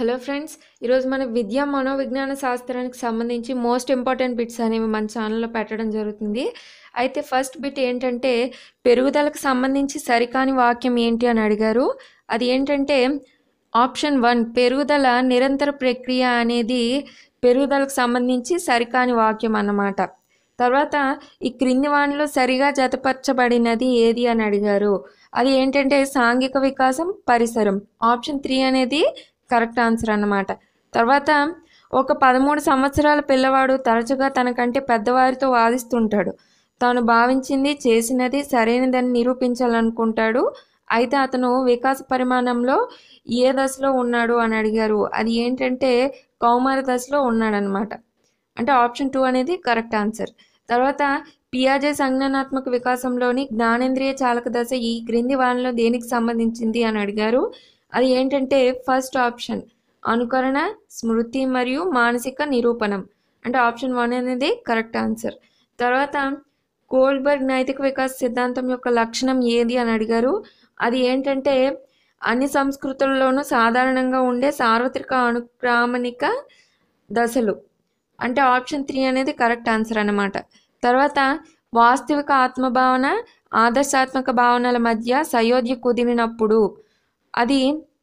Hello friends ఈరోజు మన విద్యా మనోవిజ్ఞాన శాస్త్రానికి సంబంధించి మోస్ట్ ఇంపార్టెంట్ బిట్స్ అనేవి మన ఛానల్లో పెట్టడం జరుగుతుంది. అయితే ఫస్ట్ బిట్ ఏంటంటే పెరుగుదలకు సంబంధించి సరికాని వాక్యం ఏంటి అని అడిగారు. అది ఏంటంటే ఆప్షన్ వన్ పెరుగుదల నిరంతర ప్రక్రియ అనేది పెరుగుదలకు సంబంధించి సరికాని వాక్యం అన్నమాట. తర్వాత ఈ క్రింది వాణిలో సరిగా జతపరచబడినది ఏది అని అడిగారు. అది ఏంటంటే సాంఘిక వికాసం పరిసరం. ఆప్షన్ త్రీ అనేది కరెక్ట్ ఆన్సర్ అన్నమాట. తర్వాత ఒక పదమూడు సంవత్సరాల పిల్లవాడు తరచుగా తనకంటే పెద్దవారితో వాదిస్తుంటాడు. తాను భావించింది చేసినది సరైనదని నిరూపించాలనుకుంటాడు. అయితే అతను వికాస పరిమాణంలో ఏ దశలో ఉన్నాడు అని అడిగారు. అది ఏంటంటే కౌమార దశలో ఉన్నాడనమాట అంటే ఆప్షన్ టూ అనేది కరెక్ట్ ఆన్సర్. తర్వాత పియాజే సంజ్ఞానాత్మక వికాసంలోని జ్ఞానేంద్రియ చాలక దశ ఈ క్రింది వానిలో దేనికి సంబంధించింది అని అడిగారు. అది ఏంటంటే ఫస్ట్ ఆప్షన్ అనుకరణ స్మృతి మరియు మానసిక నిరూపణం. అంటే ఆప్షన్ వన్ అనేది కరెక్ట్ ఆన్సర్ తర్వాత కోల్బర్గ్ నైతిక వికాస సిద్ధాంతం యొక్క లక్షణం ఏది అని అడిగారు. అది ఏంటంటే అన్ని సంస్కృతుల్లోనూ సాధారణంగా ఉండే సార్వత్రిక అనుక్రామణిక దశలు. అంటే ఆప్షన్ త్రీ అనేది కరెక్ట్ ఆన్సర్ అనమాట తర్వాత వాస్తవిక ఆత్మభావన ఆదర్శాత్మక భావనల మధ్య సయోధ్య కుదిరినప్పుడు. అది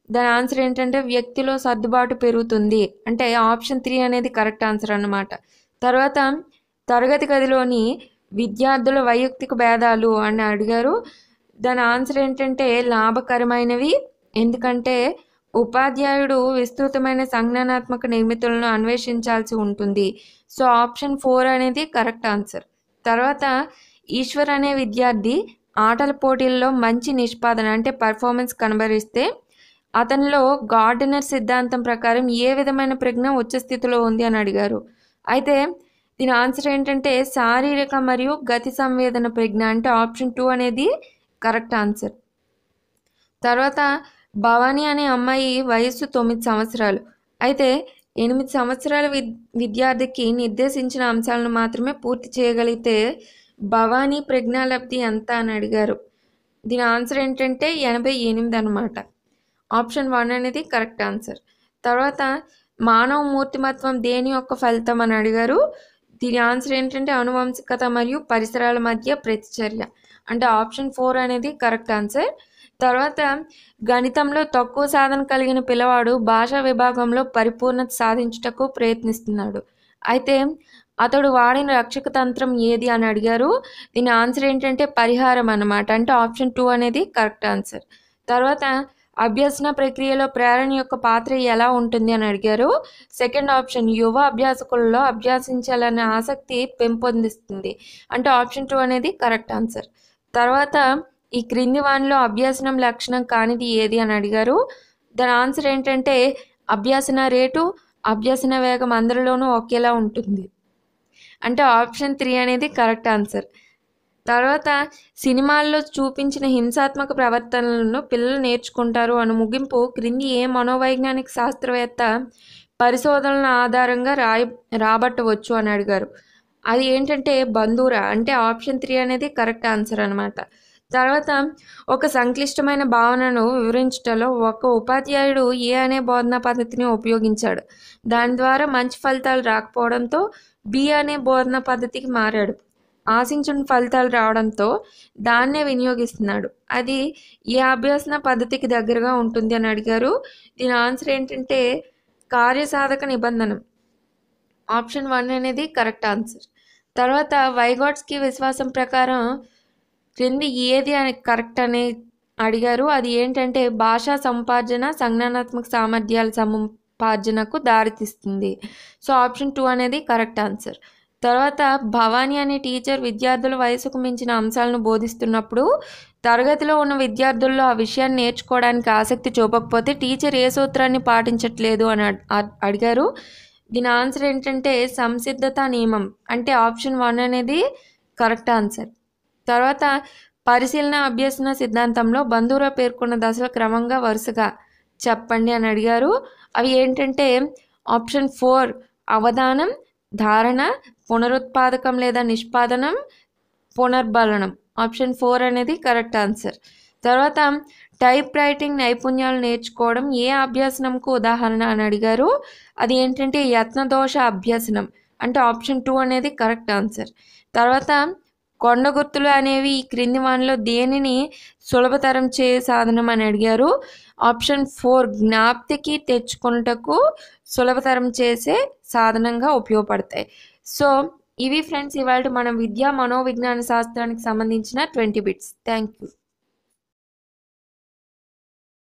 దాని ఆన్సర్ ఏంటంటే వ్యక్తిలో సర్దుబాటు పెరుగుతుంది. అంటే ఆప్షన్ త్రీ అనేది కరెక్ట్ ఆన్సర్ అన్నమాట. తర్వాత తరగతి గదిలోని విద్యార్థుల వైయక్తిక భేదాలు అని అడిగారు. దాని ఆన్సర్ ఏంటంటే లాభకరమైనవి ఎందుకంటే ఉపాధ్యాయుడు విస్తృతమైన సంజ్ఞానాత్మక నిర్మితులను అన్వేషించాల్సి ఉంటుంది. సో ఆప్షన్ ఫోర్ అనేది కరెక్ట్ ఆన్సర్. తర్వాత ఈశ్వర్ అనే విద్యార్థి ఆటల పోటీల్లో మంచి నిష్పాదన అంటే పర్ఫార్మెన్స్ కనబరిస్తే అతనిలో గార్డెనర్ సిద్ధాంతం ప్రకారం ఏ విధమైన ప్రజ్ఞ ఉచ్చ స్థితిలో ఉంది అని అడిగారు. అయితే దీని ఆన్సర్ ఏంటంటే శారీరక మరియు గతి సంవేదన ప్రజ్ఞ అంటే ఆప్షన్ టూ అనేది కరెక్ట్ ఆన్సర్. తర్వాత భవానీ అనే అమ్మాయి వయస్సు తొమ్మిది సంవత్సరాలు. అయితే ఎనిమిది సంవత్సరాల విద్ విద్యార్థికి నిర్దేశించిన అంశాలను మాత్రమే పూర్తి చేయగలిగితే భవానీ ప్రజ్ఞాలబ్ధి ఎంత అని అడిగారు. దీని ఆన్సర్ ఏంటంటే ఎనభై ఎనిమిది అనమాట ఆప్షన్ వన్ అనేది కరెక్ట్ ఆన్సర్. తర్వాత మానవ మూర్తిమత్వం దేని యొక్క ఫలితం అని అడిగారు. దీని ఆన్సర్ ఏంటంటే అనువంశికత మరియు పరిసరాల మధ్య ప్రతిచర్య. అంటే ఆప్షన్ ఫోర్ అనేది కరెక్ట్ ఆన్సర్. తర్వాత గణితంలో తక్కువ సాధన కలిగిన పిల్లవాడు భాషా విభాగంలో పరిపూర్ణత సాధించుటకు ప్రయత్నిస్తున్నాడు. అయితే అతడు వాడిన రక్షక తంత్రం ఏది అని అడిగారు. దీని ఆన్సర్ ఏంటంటే పరిహారం అన్నమాట. అంటే ఆప్షన్ టూ అనేది కరెక్ట్ ఆన్సర్. తర్వాత అభ్యసన ప్రక్రియలో ప్రేరణ యొక్క పాత్ర ఎలా ఉంటుంది అని అడిగారు. సెకండ్ ఆప్షన్ యువ అభ్యాసకుల్లో అభ్యాసించాలనే ఆసక్తి పెంపొందిస్తుంది. అంటే ఆప్షన్ టూ అనేది కరెక్ట్ ఆన్సర్. తర్వాత ఈ క్రింది వానిలో అభ్యసనం లక్షణం కానిది ఏది అని అడిగారు. దాని ఆన్సర్ ఏంటంటే అభ్యసన రేటు అభ్యసన వేగం అందరిలోనూ ఒకేలా ఉంటుంది. అంటే ఆప్షన్ త్రీ అనేది కరెక్ట్ ఆన్సర్. తర్వాత సినిమాల్లో చూపించిన హింసాత్మక ప్రవర్తనలను పిల్లలు నేర్చుకుంటారు అను ముగింపు క్రింది ఏ మనోవైజ్ఞానిక శాస్త్రవేత్త పరిశోధనల ఆధారంగా రాయ రాబట్టవచ్చు అని అడిగారు. అది ఏంటంటే బంధూరా అంటే ఆప్షన్ త్రీ అనేది కరెక్ట్ ఆన్సర్ అనమాట తర్వాత ఒక సంక్లిష్టమైన భావనను వివరించటంలో ఒక ఉపాధ్యాయుడు ఏ అనే బోధనా పద్ధతిని ఉపయోగించాడు. దాని ద్వారా మంచి ఫలితాలు రాకపోవడంతో బి అనే బోధనా పద్ధతికి మారాడు. ఆశించిన ఫలితాలు రావడంతో దాన్నే వినియోగిస్తున్నాడు. అది ఏ అభ్యాసన పద్ధతికి దగ్గరగా ఉంటుంది అని అడిగారు. దీని ఆన్సర్ ఏంటంటే కార్యసాధక నిబంధనం. ఆప్షన్ వన్ అనేది కరెక్ట్ ఆన్సర్. తర్వాత వైగాట్స్కి విశ్వాసం ప్రకారం క్రింది ఏది అని కరెక్ట్ అని అడిగారు. అది ఏంటంటే భాషా సంపార్జన సంజ్ఞానాత్మక సామర్థ్యాల సముపార్జనకు దారితీస్తుంది. సో ఆప్షన్ టూ అనేది కరెక్ట్ ఆన్సర్. తర్వాత భవానీ అనే టీచర్ విద్యార్థుల వయసుకు మించిన అంశాలను బోధిస్తున్నప్పుడు తరగతిలో ఉన్న విద్యార్థుల్లో ఆ విషయాన్ని నేర్చుకోవడానికి ఆసక్తి చూపకపోతే టీచర్ ఏ సూత్రాన్ని పాటించట్లేదు అని అడిగారు. దీని ఆన్సర్ ఏంటంటే సంసిద్ధత నియమం అంటే ఆప్షన్ వన్ అనేది కరెక్ట్ ఆన్సర్. తర్వాత పరిశీలన అభ్యసన సిద్ధాంతంలో బంధువురా పేర్కొన్న దశల క్రమంగా వరుసగా చెప్పండి అని అడిగారు. అవి ఏంటంటే ఆప్షన్ ఫోర్ అవధానం ధారణ పునరుత్పాదకం లేదా నిష్పాదనం పునర్బలనం. ఆప్షన్ ఫోర్ అనేది కరెక్ట్ ఆన్సర్. తర్వాత టైప్ రైటింగ్ నైపుణ్యాలు నేర్చుకోవడం ఏ అభ్యసనంకు ఉదాహరణ అని అడిగారు? అది ఏంటంటే యత్నదోష అభ్యసనం. అంటే ఆప్షన్ టూ అనేది కరెక్ట్ ఆన్సర్. తర్వాత కొండ గుర్తులు అనేవి ఈ క్రింది వానిలో దేనిని సులభతరం చే సాధనం అని అడిగారు? ఆప్షన్ ఫోర్ జ్ఞాప్తికి తెచ్చుకొనుటకు సులభతరం చేసే సాధనంగా ఉపయోగపడతాయి. సో ఇవి ఫ్రెండ్స్ ఇవాళ మనం విద్యా మనోవిజ్ఞాన శాస్త్రానికి సంబంధించిన ట్వంటీ బిట్స్. Thank you